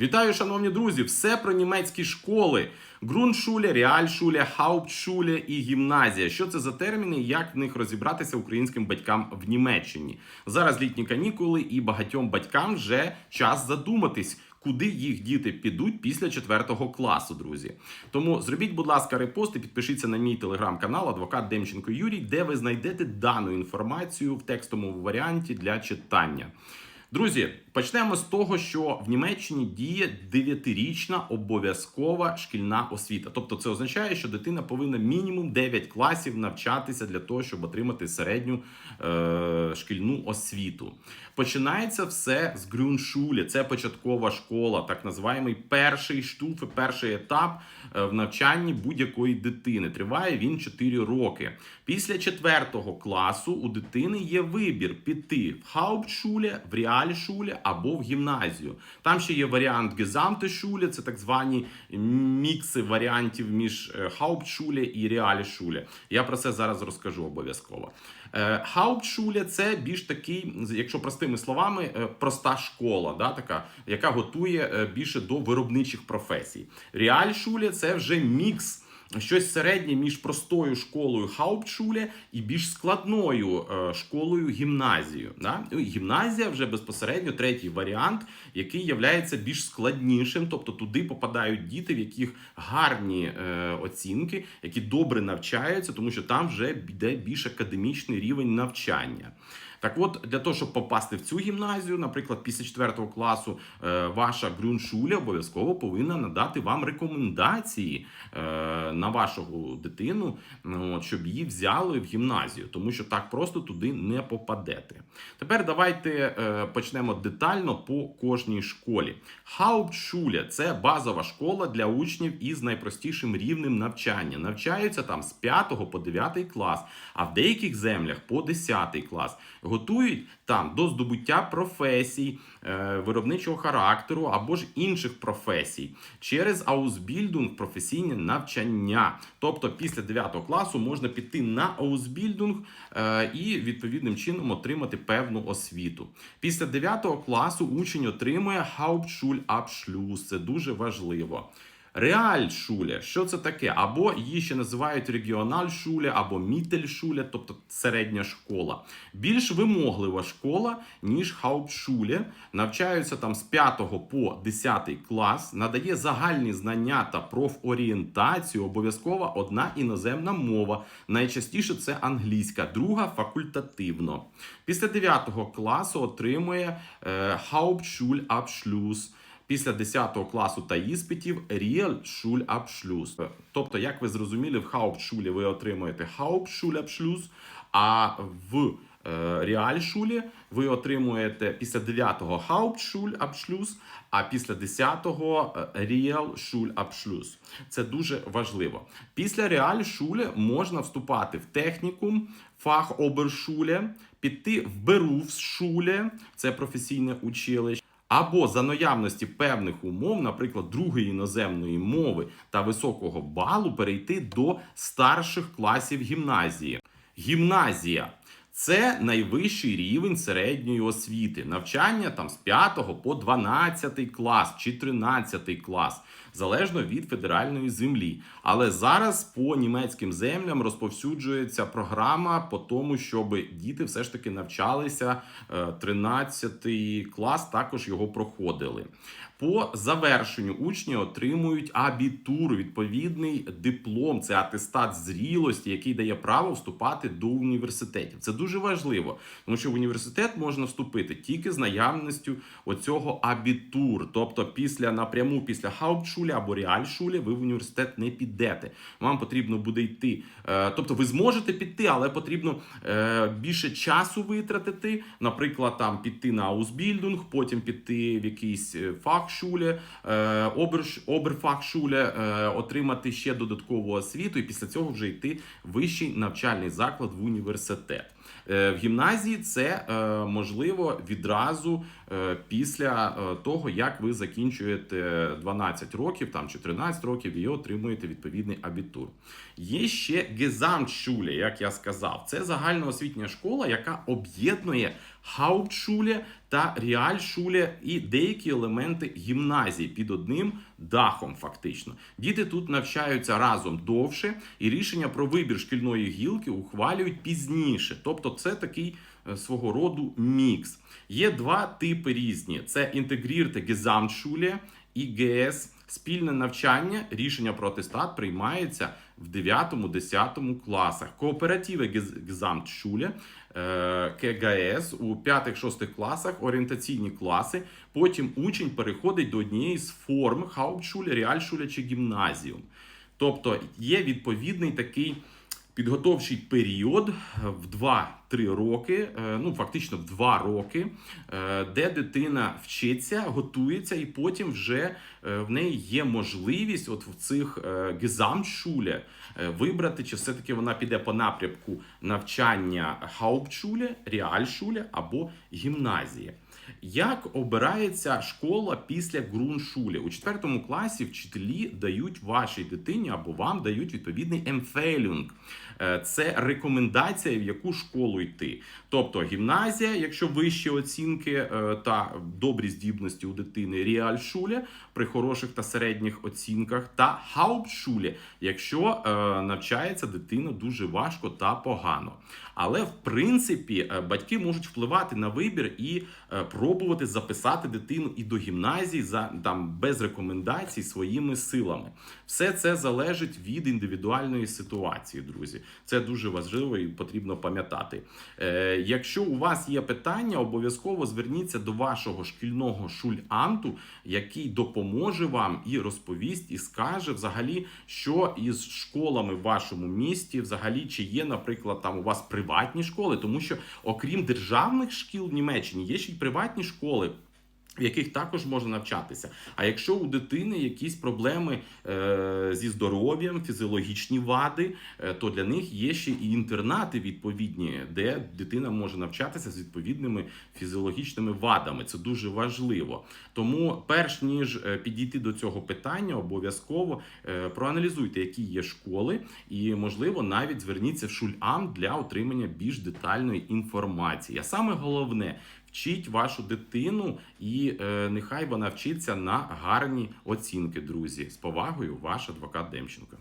Вітаю, шановні друзі! Все про німецькі школи: ґрунтшуле, реальшуле, хауптшуле і гімназія. Що це за терміни? Як в них розібратися українським батькам в Німеччині? Зараз літні канікули, і багатьом батькам вже час задуматись. Куди їх діти підуть після 4 класу, друзі? Тому зробіть, будь ласка, репост і підпишіться на мій телеграм-канал Адвокат Демченко Юрій, де ви знайдете дану інформацію в текстовому варіанті для читання. Друзі, почнемо з того, що в Німеччині діє 9-річна обов'язкова шкільна освіта. Тобто, це означає, що дитина повинна мінімум 9 класів навчатися для того, щоб отримати середню е- шкільну освіту. Починається все з Грюншулі. Це початкова школа, так називаємий перший штуф, перший етап е, в навчанні будь-якої дитини. Триває він 4 роки. Після 4 класу у дитини є вибір піти в Хауптшуле, в Реальшуле або в гімназію. Там ще є варіант Гезамтешуле, це так звані мікси варіантів між е, Хауптшуле і Реальшуле. Я про це зараз розкажу обов'язково. Е, це більш такий, якщо простими словами, е, проста школа, да, така, яка готує е, більше до виробничих професій. Реальшуля це вже мікс. Щось середнє між простою школою Хауптшуле і більш складною е, школою гімназією. Да? Ну, Гімназія вже безпосередньо третій варіант, який є більш складнішим. Тобто туди попадають діти, в яких гарні е, оцінки, які добре навчаються, тому що там вже йде більш академічний рівень навчання. Так от, для того, щоб попасти в цю гімназію, наприклад, після 4 класу е, ваша ґруншуля обов'язково повинна надати вам рекомендації е, на вашу дитину, ну, щоб її взяли в гімназію, тому що так просто туди не попадете. Тепер давайте е, почнемо детально по кожній школі. Хауптшуля це базова школа для учнів із найпростішим рівнем навчання. Навчаються там з 5 по 9 клас, а в деяких землях по 10 клас. Готують там до здобуття професій, е, виробничого характеру або ж інших професій через аусбільдунг професійне навчання. Тобто після 9 класу можна піти на аусбільдунг е, і відповідним чином отримати певну освіту. Після 9 класу учень отримує Hauptschulabschluss. Це дуже важливо. Реальшуля, що це таке? Або її ще називають регіональшуля, або мітельшуля, тобто середня школа. Більш вимоглива школа, ніж хаупшуля. Навчаються там з 5 по 10 клас, надає загальні знання та профорієнтацію. Обов'язкова одна іноземна мова. Найчастіше це англійська, друга факультативно. Після 9 класу отримує е, Hauptschulabschluss. Після 10 класу та іспитів Realschulabschluss. Тобто, як ви зрозуміли, в Hauptschule ви отримуєте Hauptschulabschluss, а в Реальшулі ви отримуєте після 9-го Hauptschulabschluss, а після 10-го Realschulabschluss. Це дуже важливо. Після Реальшуле можна вступати в технікум, Fachоberschule, піти в Berufsschule, це професійне училище. Або за наявності певних умов, наприклад, другої іноземної мови та високого балу, перейти до старших класів гімназії. Гімназія це найвищий рівень середньої освіти. Навчання там з 5 по 12 клас чи 13 клас, залежно від федеральної землі. Але зараз по німецьким землям розповсюджується програма по тому, щоб діти все ж таки навчалися 13 клас, також його проходили. По завершенню учні отримують абітур, відповідний диплом, це атестат зрілості, який дає право вступати до університетів. Це дуже важливо, тому що в університет можна вступити тільки з наявністю оцього абітур. Тобто, після напряму після хаупшулі або реальшулі ви в університет не підете. Вам потрібно буде йти. Е, тобто, ви зможете піти, але потрібно е, більше часу витратити. Наприклад, там піти на аусбільдунг, потім піти в якийсь е, фах. Фахшуле, оберфахшуле, отримати ще додаткову освіту, і після цього вже йти в вищий навчальний заклад в університет. Е, В гімназії це е, можливо відразу е, після того, як ви закінчуєте 12 років там чи 13 років і отримуєте відповідний абітур. Є ще Gesamtschule, як я сказав, це загальноосвітня школа, яка об'єднує Hauptschule та Realschule і деякі елементи гімназії під одним дахом. Фактично, діти тут навчаються разом довше, і рішення про вибір шкільної гілки ухвалюють пізніше. Тобто, це такий е, свого роду мікс. Є два типи різні: це інтегрірте Gesamtschule і ГС. Спільне навчання, рішення про атестат приймається в 9-10 класах. Кооперативи Gesamtschule, е, КГС у 5-6 класах, орієнтаційні класи. Потім учень переходить до однієї з форм Hauptschule, Realschule чи гімназіум. Тобто є відповідний такий підготовчий період в 2-3 роки, е, ну фактично в 2 роки, е, де дитина вчиться, готується, і потім вже е, в неї є можливість, от в цих е, е, вибрати, чи все-таки вона піде по напрямку навчання Hauptschule, Realschule або гімназії. Як обирається школа після ґруншулі? У четвертому класі вчителі дають вашій дитині або вам дають відповідний емфейлюнг. Е, Це рекомендація, в яку школу йти. Тобто гімназія, якщо вищі оцінки е, та добрі здібності у дитини, ріальшуля при хороших та середніх оцінках, та хаупшулі, якщо е, навчається дитина дуже важко та погано. Але в принципі батьки можуть впливати на вибір і пробувати записати дитину і до гімназії за там без рекомендацій своїми силами. Все це залежить від індивідуальної ситуації, друзі. Це дуже важливо і потрібно пам'ятати. Е, якщо у вас є питання, обов'язково зверніться до вашого шкільного шульамту, який допоможе вам і розповість, і скаже взагалі, що із школами в вашому місті, взагалі, чи є, наприклад, там у вас приватні школи, тому що окрім державних шкіл в Німеччині є ще й приватні школи. В яких також можна навчатися. А якщо у дитини якісь проблеми е, зі здоров'ям, фізіологічні вади, е, то для них є ще і інтернати відповідні, де дитина може навчатися з відповідними фізіологічними вадами. Це дуже важливо. Тому, перш ніж е, підійти до цього питання, обов'язково е, проаналізуйте, які є школи, і можливо навіть зверніться в шульам для отримання більш детальної інформації. А саме головне. Вчіть вашу дитину, і е, нехай вона вчиться на гарні оцінки, друзі. З повагою, ваш адвокат Демченко.